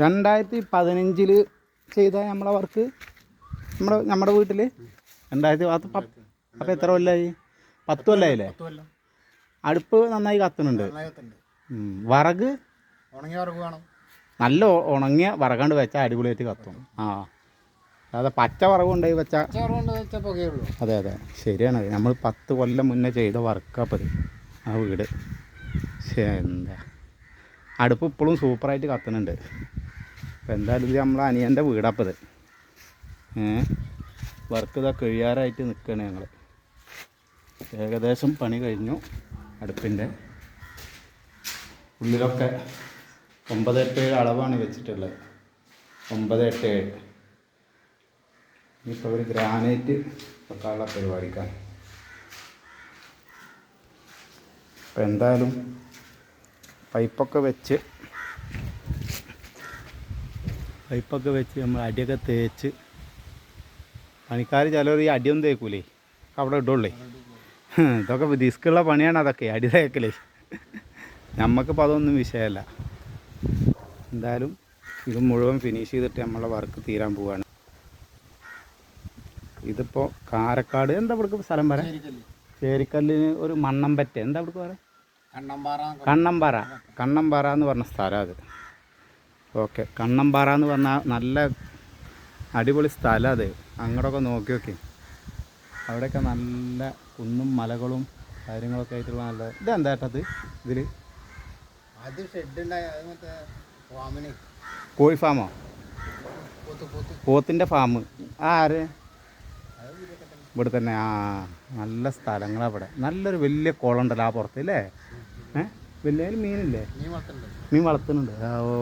രണ്ടായിരത്തി പതിനഞ്ചിൽ ചെയ്ത നമ്മളെ വർക്ക് നമ്മുടെ നമ്മുടെ വീട്ടിൽ രണ്ടായിരത്തി പത്ത് പ- അപ്പോൾ എത്ര കൊല്ലമായി പത്ത് കൊല്ലമായില്ലേ അടുപ്പ് നന്നായി കത്തുന്നുണ്ട്. വറക്? ഉണങ്ങിയ വറക് വേണം. നല്ല ഉണങ്ങിയ വറകണ്ട് വെച്ചാൽ അടിപൊളിയായിട്ട് കത്തും. ആ. അതെ പച്ച വറവ് ഉണ്ടായി വെച്ചാൽ അതെ അതെ. ശരിയാണ്. നമ്മൾ പത്ത് കൊല്ലം മുന്നേ ചെയ്ത വർക്കപ്പത് ആ വീട്. എന്താ? അടുപ്പ് ഇപ്പോഴും സൂപ്പറായിട്ട് കത്തുന്നുണ്ട്. അപ്പോൾ എന്തായാലും ഇത് നമ്മളെ അനിയന്റെ വീടപ്പത് വർക്ക് ഇതാ കഴിയാറായിട്ട് നിൽക്കുകയാണ് ഞങ്ങൾ ഏകദേശം പണി കഴിഞ്ഞു അടുപ്പിന്റെ ഉള്ളിലൊക്കെ ഒമ്പത് എട്ട് ഏഴ് അളവാണ് വെച്ചിട്ടുള്ളത്. ഒമ്പത് എട്ട് ഏഴ്. ഇനിയിപ്പോൾ ഒരു ഗ്രാനൈറ്റ് വെക്കാനുള്ള പരിപാടിക്കാണ്. അപ്പം എന്തായാലും പൈപ്പൊക്കെ വെച്ച് പൈപ്പൊക്കെ വെച്ച് നമ്മൾ അടിയൊക്കെ തേച്ച് പണിക്കാർ ചിലർ ഈ അടിയൊന്നും തേക്കൂലേ. അവിടെ ഇടുള്ളേ. ഇതൊക്കെ റിസ്ക്കുള്ള പണിയാണ് അതൊക്കെ അടി തേക്കലേ. നമുക്കിപ്പോൾ അതൊന്നും വിഷയമല്ല. എന്തായാലും ഇത് മുഴുവൻ ഫിനിഷ് ചെയ്തിട്ട് നമ്മളെ വർക്ക് തീരാൻ പോവാണ്. ഇതിപ്പോൾ കാരക്കാട് എന്താ ഇവിടെ സ്ഥലം പറയാം? ചേരിക്കല്ലിന് ഒരു മണ്ണമ്പറ്റ എന്താ ഇവിടെ പറയാം? കണ്ണമ്പാറ. കണ്ണമ്പാറ എന്ന് പറഞ്ഞ സ്ഥലം അത്. ഓക്കെ. കണ്ണമ്പാറ എന്ന് പറഞ്ഞാൽ നല്ല അടിപൊളി സ്ഥലം അത്. അങ്ങോട്ടൊക്കെ നോക്കി നോക്കി. അവിടെയൊക്കെ നല്ല കുന്നും മലകളും കാര്യങ്ങളൊക്കെ ആയിട്ടുള്ള നല്ല ഇതെന്താ ഏട്ടത് ഇതിൽ അത് ഷെഡ് കോഴി ഫാമോ പോത്ത് പോത്ത്. പോത്തിന്റെ ഫാം ആര്? ഇവിടെ തന്നെ. ആ നല്ല സ്ഥലങ്ങളാണ് നല്ലൊരു വലിയ കുളം ഉണ്ടല്ലോ ആ പുറത്ത് അല്ലേ ഏ? വലിയ മീനില്ലേ? മീൻ വളർത്തുന്നുണ്ട് ഓ.